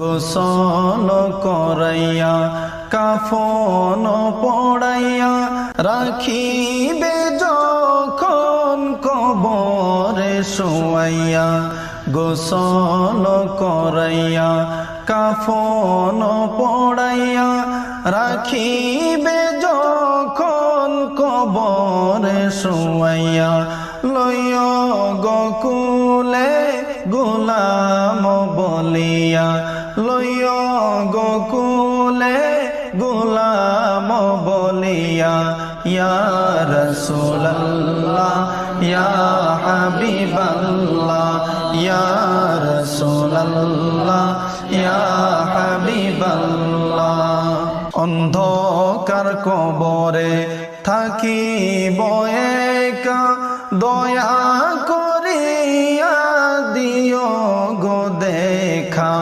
গোসল করাইয়া, কাফন পড়াইয়া রাখিবে যখন কবরে শোয়াইয়া, গোসল করাইয়া, কাফন পড়াইয়া রাখিবে যখন কবরে শোয়াইয়া লয় গকুলে গোলাম বলিয়া লয় গোকুলে গোলাম বলিয়া ইয়ার সোল্লা ইয়া হাবিবাল্লা ইয়ার সোল্লা ইয়া হাবিবাল্লা অন্ধকার কবরে থাকি বয়েকা দয়া করিয়া দিও গো দেখা।